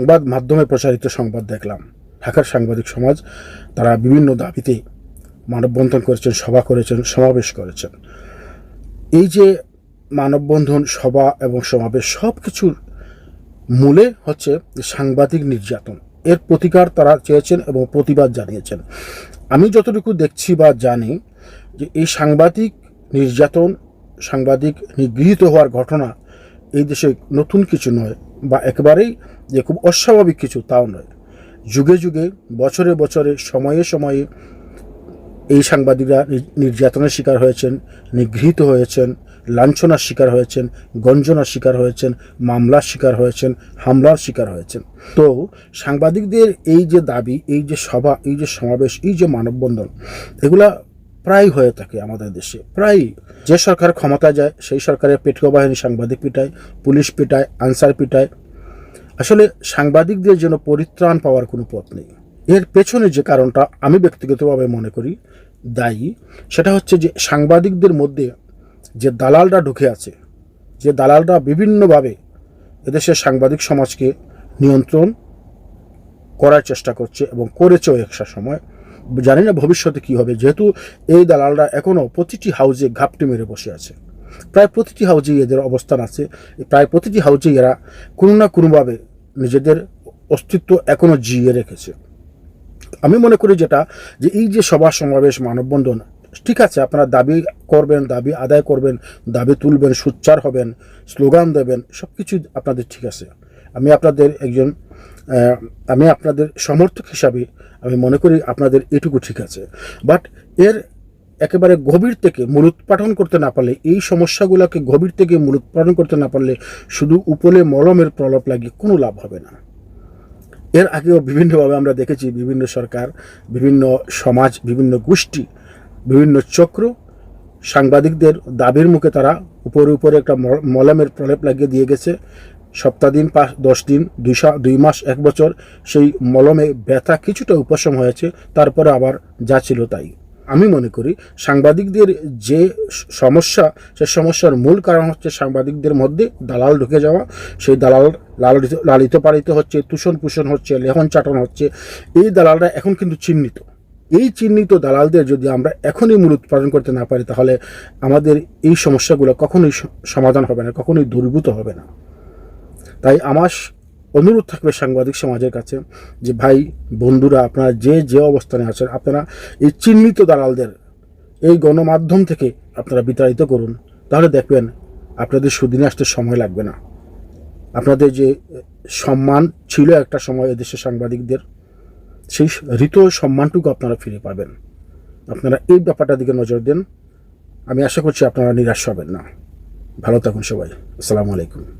সংবাদ মাধ্যমে প্রচারিত সংবাদ দেখলাম। ঢাকার সাংবাদিক সমাজ তারা বিভিন্ন দাবিতে মানববন্ধন করেছেন, সভা করেছেন, সমাবেশ করেছেন। এই যে মানববন্ধন, সভা এবং সমাবেশ সব কিছুর মূলে হচ্ছে সাংবাদিক নির্যাতন। এর প্রতিকার তারা চেয়েছেন এবং প্রতিবাদ জানিয়েছেন। আমি যতটুকু দেখছি বা জানি যে এই সাংবাদিক নির্যাতন, সাংবাদিক নিগৃহীত হওয়ার ঘটনা এই দেশে নতুন কিছু নয় বা একেবারেই যে খুব অস্বাভাবিক কিছু তাও নয়। যুগে যুগে, বছরে বছরে, সময়ে সময়ে এই সাংবাদিকরা নির্যাতনের শিকার হয়েছেন, নিগৃহীত হয়েছেন, লাঞ্ছনার শিকার হয়েছেন, গঞ্জনার শিকার হয়েছেন, মামলার শিকার হয়েছেন, হামলার শিকার হয়েছেন। তো সাংবাদিকদের এই যে দাবি, এই যে সভা, এই যে সমাবেশ, এই যে মানববন্ধন, এগুলা প্রায় হয়ে থাকে আমাদের দেশে। প্রায় যে সরকার ক্ষমতা যায়, সেই সরকারের পেটুয়া বাহিনী সাংবাদিক পিটায়, পুলিশ পিটায়, আনসার পিটায়। আসলে সাংবাদিকদের যেন পরিত্রাণ পাওয়ার কোনো পথ নেই। এর পেছনে যে কারণটা আমি ব্যক্তিগতভাবে মনে করি দায়ী, সেটা হচ্ছে যে সাংবাদিকদের মধ্যে যে দালালরা ঢুকে আছে, যে দালালরা বিভিন্নভাবে এদেশের সাংবাদিক সমাজকে নিয়ন্ত্রণ করার চেষ্টা করছে এবং করেছেও একটা সময় জানি না ভবিষ্যতে কী হবে। যেহেতু এই দালালরা এখনও প্রতিটি হাউজে ঘাপটি মেরে বসে আছে। প্রায় প্রতিটি হাউজেই এদের অবস্থান আছে। প্রায় প্রতিটি হাউজেই এরা কোনো না কোনোভাবে নিজেদের অস্তিত্ব এখনও জিয়ে রেখেছে। আমি মনে করি যেটা, যে এই যে সভা সমাবেশ, মানববন্ধন, ঠিক আছে, আপনারা দাবি করবেন, দাবি আদায় করবেন, দাবি তুলবেন, সোচ্চার হবেন, স্লোগান দেবেন সব কিছু আপনাদের ঠিক আছে। আমি আপনাদের একজন আমি আপনাদের সমর্থক হিসাবে আমি মনে করি আপনাদের এটুকু ঠিক আছে। বাট এর একেবারে গভীর থেকে মূলোৎপাটন করতে না পারলে, এই সমস্যাগুলোকে গভীর থেকে মূলোৎপাটন করতে না পারলে শুধু উপলে মলমের প্রলাপ লাগিয়ে কোনো লাভ হবে না। এর আগেও বিভিন্নভাবে আমরা দেখেছি বিভিন্ন সরকার, বিভিন্ন সমাজ, বিভিন্ন গোষ্ঠী, বিভিন্ন চক্র সাংবাদিকদের দাবির মুখে তারা উপরে উপরে একটা মলমের প্রলেপ লাগিয়ে দিয়ে গেছে। সপ্তাহ দিন পাঁচ দশ দিন দুই দুই মাস, এক বছর সেই মলমে ব্যথা কিছুটা উপশম হয়েছে, তারপরে আবার যা ছিল তাই। আমি মনে করি সাংবাদিকদের যে সমস্যা, সে সমস্যার মূল কারণ হচ্ছে সাংবাদিকদের মধ্যে দালাল ঢুকে যাওয়া, সেই দালাল লালিত লালিত পালিত হচ্ছে, তুষণ পুষণ হচ্ছে, লেহন চাটন হচ্ছে, এই দালালরা এখন কিন্তু চিহ্নিত। এই চিহ্নিত দালালদের যদি আমরা এখনই মূল উৎপাদন করতে না পারি, তাহলে আমাদের এই সমস্যাগুলো কখনোই সমাধান হবে না, কখনোই দূরীভূত হবে না। তাই আমার অনুরোধ থাকবে সাংবাদিক সমাজের কাছে যে, ভাই, বন্ধুরা, আপনারা যে যে অবস্থানে আছেন, আপনারা এই চিহ্নিত দালালদের এই গণমাধ্যম থেকে আপনারা বিতাড়িত করুন। তাহলে দেখবেন আপনাদের সুদিনে আসতে সময় লাগবে না। আপনাদের যে, সম্মান ছিল একটা সময় এদেশের সাংবাদিকদের, সেই ঋত সম্মানটুকু আপনারা ফিরে পাবেন। আপনারা এই ব্যাপারটার দিকে নজর দেন। আমি আশা করছি আপনারা নিরাশ হবেন না। ভালো থাকুন সবাই। আসসালামু আলাইকুম।